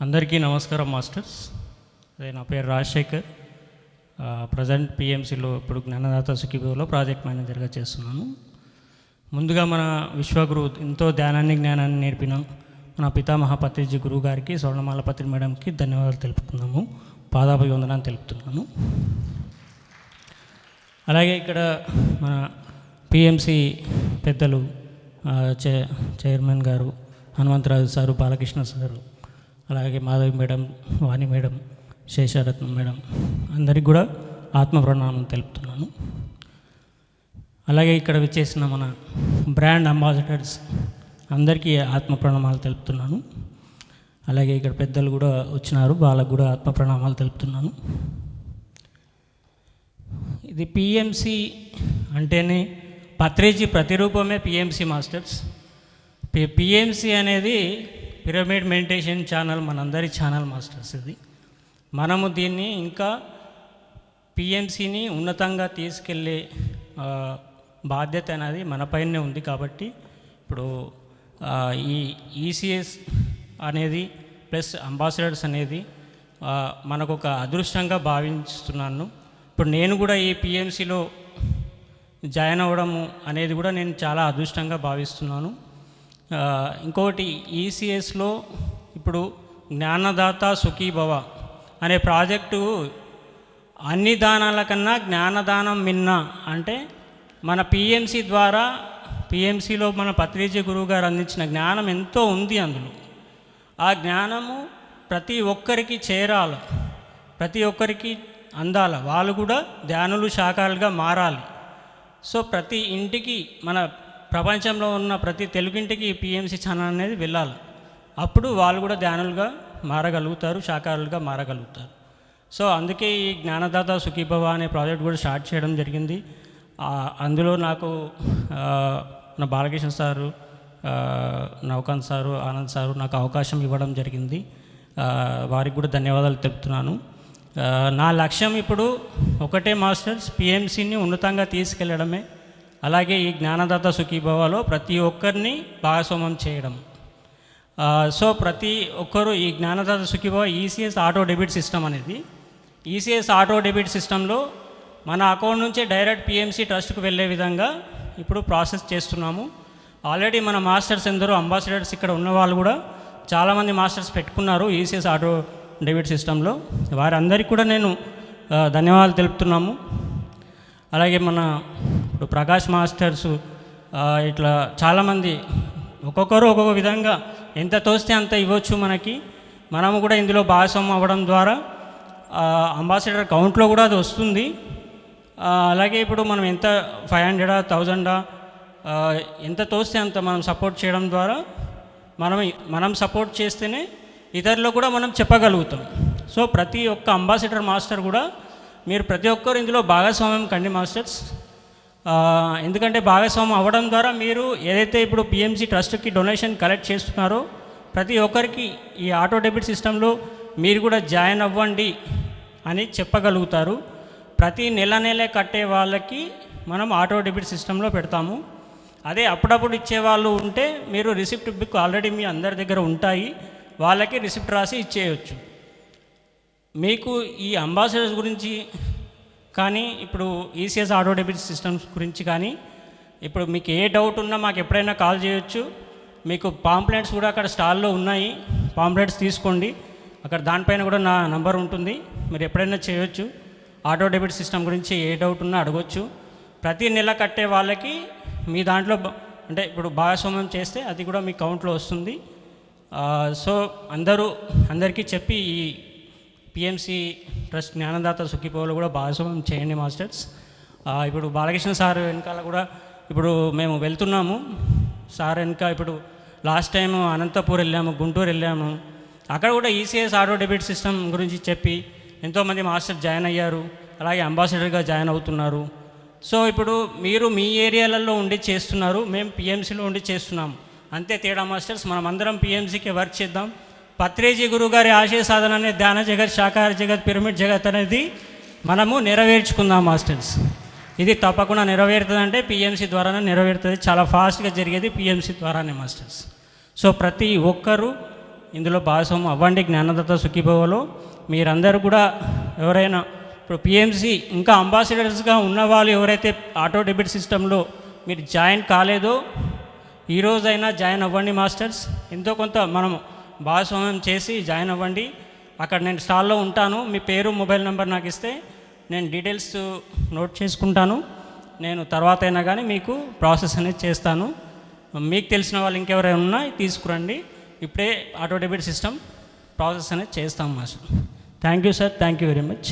అందరికీ నమస్కారం మాస్టర్స్. అదే నా పేరు రాజశేఖర్. ప్రజెంట్ పిఎంసిలో ఇప్పుడు జ్ఞానదాత సుఖీభూలో ప్రాజెక్ట్ మేనేజర్గా చేస్తున్నాను. ముందుగా మన విశ్వగురు ఎంతో ధ్యానాన్ని జ్ఞానాన్ని నేర్పిన మన పితామహ పత్రిజీ గురువు గారికి స్వర్ణమాల పత్రి మేడంకి ధన్యవాదాలు తెలుపుతున్నాము. పాదాభివందనాన్ని తెలుపుతున్నాను. అలాగే ఇక్కడ మన పిఎంసి పెద్దలు చే చైర్మన్ గారు హనుమంతరాజు సారు బాలకృష్ణ సారు అలాగే Madhavi madam Vani madam Sesharatnam madam అందరికి కూడా ఆత్మ ప్రణామం తెలుపుతున్నాను. అలాగే ఇక్కడ విచ్చేసిన మన బ్రాండ్ అంబాసిడర్స్ అందరికీ ఆత్మ ప్రణామాలు తెలుపుతున్నాను. అలాగే ఇక్కడ పెద్దలు కూడా వచ్చినారు వాళ్ళకు కూడా ఆత్మ ప్రణామాలు తెలుపుతున్నాను. ఇది పిఎంసి అంటేనే పత్రేజీ ప్రతిరూపమే పిఎంసి మాస్టర్స్. పి- పిఎంసి అనేది పిరమిడ్ మెడిటేషన్ ఛానల్ మనందరి ఛానల్ మాస్టర్స్ ఇది. మనము దీన్ని ఇంకా పిఎంసిని ఉన్నతంగా తీసుకెళ్ళే బాధ్యత అనేది మనపైనే ఉంది కాబట్టి ఇప్పుడు ఈ ఈసీఎస్ అనేది ప్లస్ అంబాసిడర్స్ అనేది మనకు ఒక అదృష్టంగా భావిస్తున్నాను. ఇప్పుడు నేను కూడా ఈ పిఎంసిలో జాయిన్ అవ్వడము అనేది కూడా నేను చాలా అదృష్టంగా భావిస్తున్నాను. ఇంకొకటి ఈసీఎస్లో ఇప్పుడు జ్ఞానదాత సుఖీభవ అనే ప్రాజెక్టు అన్ని దానాల కన్నా జ్ఞానదానం మిన్న అంటే మన పిఎంసి ద్వారా పిఎంసిలో మన పత్రిజీ గురువు గారు అందించిన జ్ఞానం ఎంతో ఉంది అందులో. ఆ జ్ఞానము ప్రతి ఒక్కరికి చేరాలి ప్రతి ఒక్కరికి అందాల. వాళ్ళు కూడా ధ్యానులు శాఖలుగా మారాలి. సో ప్రతి ఇంటికి మన ప్రపంచంలో ఉన్న ప్రతి తెలుగింటికి పిఎంసి ఛానల్ అనేది వెళ్ళాలి. అప్పుడు వాళ్ళు కూడా ధ్యానులుగా మారగలుగుతారు శాకారులుగా మారగలుగుతారు. సో అందుకే ఈ జ్ఞానదాత సుఖీభవ అనే ప్రాజెక్ట్ కూడా స్టార్ట్ చేయడం జరిగింది. అందులో నాకు నా Balakrishna sir Navakanth sir Anand sir నాకు అవకాశం ఇవ్వడం జరిగింది. వారికి కూడా ధన్యవాదాలు తెలుపుతున్నాను. నా లక్ష్యం ఇప్పుడు ఒకటే మాస్టర్స్ పిఎంసీని ఉన్నతంగా తీసుకెళ్ళడమే. అలాగే ఈ జ్ఞానదాత సుఖీభవలో ప్రతి ఒక్కరిని భాగస్వామ్యం చేయడం. సో ప్రతి ఒక్కరు ఈ Jnanadata Sukhibhava ECS auto debit system అనేది ఈసీఎస్ ఆటో డెబిట్ సిస్టంలో మన అకౌంట్ నుంచే డైరెక్ట్ పిఎంసీ ట్రస్ట్కు వెళ్ళే విధంగా ఇప్పుడు ప్రాసెస్ చేస్తున్నాము. ఆల్రెడీ మన మాస్టర్స్ ఎందరో అంబాసిడర్స్ ఇక్కడ ఉన్న వాళ్ళు కూడా చాలామంది మాస్టర్స్ పెట్టుకున్నారు ఈసీఎస్ ఆటో డెబిట్ సిస్టంలో. వారందరికీ కూడా నేను ధన్యవాదాలు తెలుపుతున్నాము. అలాగే మన ఇప్పుడు ప్రకాష్ మాస్టర్స్ ఇట్లా చాలామంది ఒక్కొక్కరు ఒక్కొక్క విధంగా ఎంత తోస్తే అంత ఇవ్వచ్చు మనకి. మనము కూడా ఇందులో భాగస్వామ్యం అవ్వడం ద్వారా అంబాసిడర్ కౌంట్లో కూడా అది వస్తుంది. అలాగే ఇప్పుడు మనం ఎంత ఫైవ్ హండ్రెడా థౌజండా ఎంత తోస్తే అంత మనం సపోర్ట్ చేయడం ద్వారా మనం మనం సపోర్ట్ చేస్తేనే ఇతరులు కూడా మనం చెప్పగలుగుతాం. సో ప్రతి ఒక్క అంబాసిడర్ మాస్టర్ కూడా మీరు ప్రతి ఒక్కరు ఇందులో భాగస్వామ్యం కండి మాస్టర్స్. ఎందుకంటే భాగస్వామ్యం అవ్వడం ద్వారా మీరు ఏదైతే ఇప్పుడు పిఎంసీ ట్రస్ట్కి డొనేషన్ కలెక్ట్ చేస్తున్నారో ప్రతి ఒక్కరికి ఈ ఆటో డెబిట్ సిస్టంలో మీరు కూడా జాయిన్ అవ్వండి అని చెప్పగలుగుతారు. ప్రతి నెల నెలే కట్టే వాళ్ళకి మనం ఆటో డెబిట్ సిస్టంలో పెడతాము. అదే అప్పుడప్పుడు ఇచ్చే వాళ్ళు ఉంటే మీరు రిసిప్ట్ బుక్ ఆల్రెడీ మీ అందరి దగ్గర ఉంటాయి. వాళ్ళకి రిసిప్ట్ రాసి ఇచ్చేయచ్చు. మీకు ఈ అంబాసిడర్స్ గురించి కానీ ఇప్పుడు ఈసీఎస్ ఆటో డెబిట్ సిస్టమ్స్ గురించి కానీ ఇప్పుడు మీకు ఏ డౌట్ ఉన్నా మాకు ఎప్పుడైనా కాల్ చేయొచ్చు. మీకు పాంప్లెట్స్ కూడా అక్కడ స్టాల్లో ఉన్నాయి. పాంప్లెట్స్ తీసుకోండి. అక్కడ దానిపైన కూడా నా నంబర్ ఉంటుంది. మీరు ఎప్పుడైనా చేయొచ్చు. ఆటో డెబిట్ సిస్టమ్ గురించి ఏ డౌట్ ఉన్నా అడగొచ్చు. ప్రతి నెల కట్టే వాళ్ళకి మీ దాంట్లో అంటే ఇప్పుడు భాగస్వామ్యం చేస్తే అది కూడా మీ కౌంట్లో వస్తుంది. సో అందరూ అందరికీ చెప్పి ఈ పిఎంసి ట్రస్ట్ జ్ఞానదాత సుఖీపోలో కూడా భాగస్వామ్యం చేయండి మాస్టర్స్. ఇప్పుడు బాలకృష్ణ సార్ వెనకాల కూడా ఇప్పుడు మేము వెళ్తున్నాము. సార్ వెనక ఇప్పుడు లాస్ట్ టైం అనంతపూర్ వెళ్ళాము గుంటూరు వెళ్ళాము. అక్కడ కూడా ఈసీఎస్ ఆటో డెబిట్ సిస్టమ్ గురించి చెప్పి ఎంతోమంది మాస్టర్ జాయిన్ అయ్యారు. అలాగే అంబాసిడర్గా జాయిన్ అవుతున్నారు. సో ఇప్పుడు మీరు మీ ఏరియాలలో ఉండి చేస్తున్నారు మేము పిఎంసీలో ఉండి చేస్తున్నాం అంతే తేడా మాస్టర్స్. మనం అందరం పిఎంసీకి వర్క్ చేద్దాం. పత్రేజీ గురువు గారి ఆశయ సాధన అనే ధ్యాన జగత్ శాకాహార జగత్ పిరమిడ్ జగత్ అనేది మనము నెరవేర్చుకుందాం మాస్టర్స్. ఇది తప్పకుండా నెరవేరుతుందంటే పిఎంసీ ద్వారానే నెరవేరుతుంది. చాలా ఫాస్ట్గా జరిగేది పిఎంసీ ద్వారానే మాస్టర్స్. సో ప్రతి ఒక్కరూ ఇందులో భాగస్వామ్యం అవ్వండి జ్ఞానదత్త సుఖీభవలో. మీరందరూ కూడా ఎవరైనా ఇప్పుడు పిఎంసి ఇంకా అంబాసిడర్స్గా ఉన్న వాళ్ళు ఎవరైతే ఆటో డెబిట్ సిస్టంలో మీరు జాయిన్ కాలేదో ఈ జాయిన్ అవ్వండి మాస్టర్స్. ఎంతో కొంత మనం భాగస్వామ్యం చేసి జాయిన్ అవ్వండి. అక్కడ నేను స్టాల్లో ఉంటాను. మీ పేరు మొబైల్ నెంబర్ నాకు ఇస్తే నేను డీటెయిల్స్ నోట్ చేసుకుంటాను. నేను తర్వాత అయినా కానీ మీకు ప్రాసెస్ అనేది చేస్తాను. మీకు తెలిసిన వాళ్ళు ఇంకెవరైనా ఉన్నా తీసుకురండి. ఇప్పుడే ఆటో డెబిట్ సిస్టమ్ ప్రాసెస్ అనేది చేస్తాం sir thank you sir. Thank you very much.